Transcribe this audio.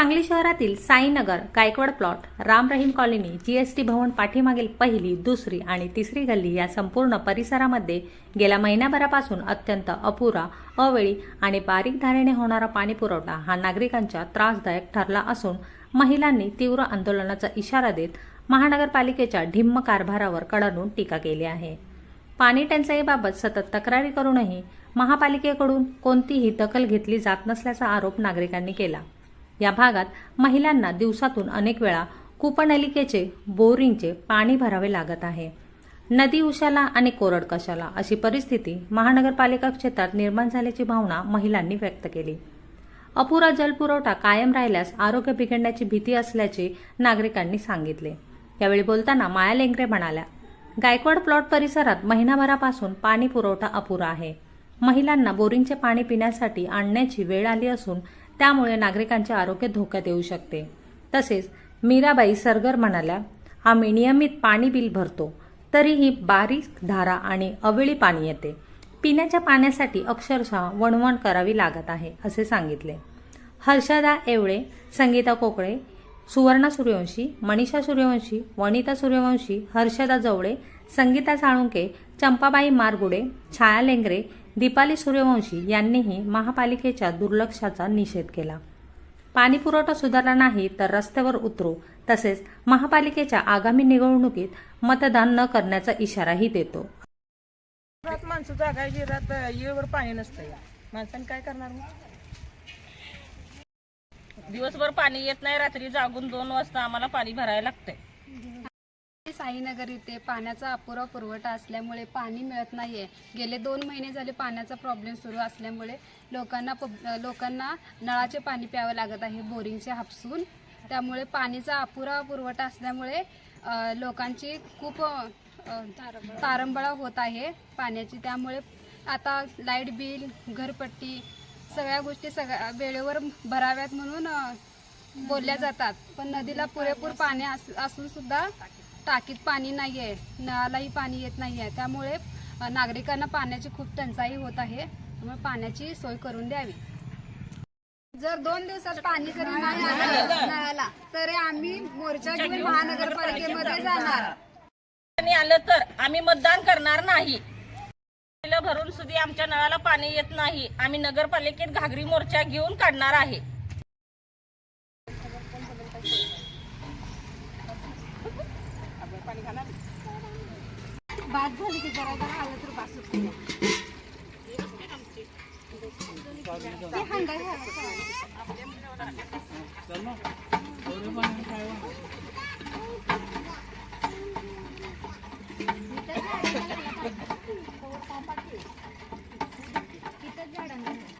सांगली शहरातील Sainagar Gaikwad plot Ram Rahim colony GST Bhavan पाठीमागील पहिली दुसरी आणि तिसरी गल्ली या संपूर्ण परिसरामध्ये गेल्या महिन्याभरापासून अत्यंत अपुरा अवेळी आणि बारीक धारेने होणारा पाणी पुरवठा हा नागरिकांच्या त्रासदायक ठरला असून महिलांनी तीव्र आंदोलनाचा इशारा देत महानगरपालिकेच्या ढिम्म कारभारावर कडाडून टीका केली आहे. पाणी टंचाईबाबत सतत तक्रारी करूनही महापालिकेकडून कोणतीही दखल घेतली जात नसल्याचा आरोप नागरिकांनी केला. या भागात महिलांना दिवसातून अनेक वेळा कूपनलिकेचे बोरिंगचे पाणी भरावे लागत आहे. नदी उशाला आणि कोरड कशाला अशी परिस्थिती महानगरपालिका क्षेत्रात निर्माण झाल्याची भावना महिलांनी व्यक्त केली. अपुरा जलपुरवठा कायम राहिल्यास आरोग्य बिघडण्याची भीती असल्याचे नागरिकांनी सांगितले. यावेळी बोलताना माया लेंगरे म्हणाल्या गायकवाड प्लॉट परिसरात महिनाभरापासून पाणी पुरवठा अपुरा आहे. महिलांना बोरिंगचे पाणी पिण्यासाठी आणण्याची वेळ आली असून त्यामुळे नागरिकांचे आरोग्य धोक्यात येऊ शकते. तसेच मीराबाई सरगर म्हणाल्या आम्ही नियमित पाणी बिल भरतो तरीही बारीक धारा आणि अवेळी पाणी येते. पिण्याच्या पाण्यासाठी अक्षरशः वणवण करावी लागत आहे असे सांगितले. हर्षदा एवळे संगीता कोकळे सुवर्णा सूर्यवंशी मनीषा सूर्यवंशी वनिता सूर्यवंशी हर्षदा जवळे संगीता साळुंके चंपाबाई मारगुडे छाया लेंगरे दीपाली सूर्यवंशी यांनीही महापालिकेच्या दुर्लक्षाचा निषेध केला. पाणी पुरवठा सुधारला नाही तर रस्त्यावर उतरू तसेच महापालिकेच्या आगामी निवडणुकीत मतदान न करण्याचा इशाराही देतो. रात माणसं जागायची रात पाणी नसतं या. माणसाने काय करणार मग? दिवसभर पाणी येत नाही रात्री जागून दोन वाजता आम्हाला पाणी भरायला लागतंय. साईनगर इथे पाण्याचा अपुरा पुरवठा असल्यामुळे पाणी मिळत नाही आहे गेले दोन महिने झाले पाण्याचा प्रॉब्लेम सुरू असल्यामुळे लोकांना पब- लोकांना नळाचे पाणी प्यावं लागत आहे बोरिंगचे हापसून. त्यामुळे पाणीचा अपुरा पुरवठा असल्यामुळे लोकांची खूप तारंबळा होत आहे पाण्याची. त्यामुळे आता लाइट बिल घरपट्टी सगळ्या गोष्टी सगळ्या वेळेवर भराव्यात म्हणून बोलल्या जातात. पण नदीला पुरेपूर पाणी अस- असून सुद्धा टाकीत पाणी नाही आहे नळालाही पाणी येत नाही आहे त्यामुळे नागरिकांना पाण्याची खूप टंचाई होत आहे. त्यामुळे पाण्याची सोय करून द्यावी. जर दोन दिवसात पाणी जरी नाही आलं नळाला तर आम्ही मोर्चा घेऊन महानगरपालिकेमध्ये जाणार. पाणी आलं तर आम्ही मतदान करणार नाही. भरून सुद्धा आमच्या नळाला पाणी येत नाही. आम्ही नगरपालिकेत घागरी मोर्चा घेऊन काढणार आहे. बाद झाली की जरा जरा आलं तर बास होते. ते हंगा घ्या. इथंच झाडांना.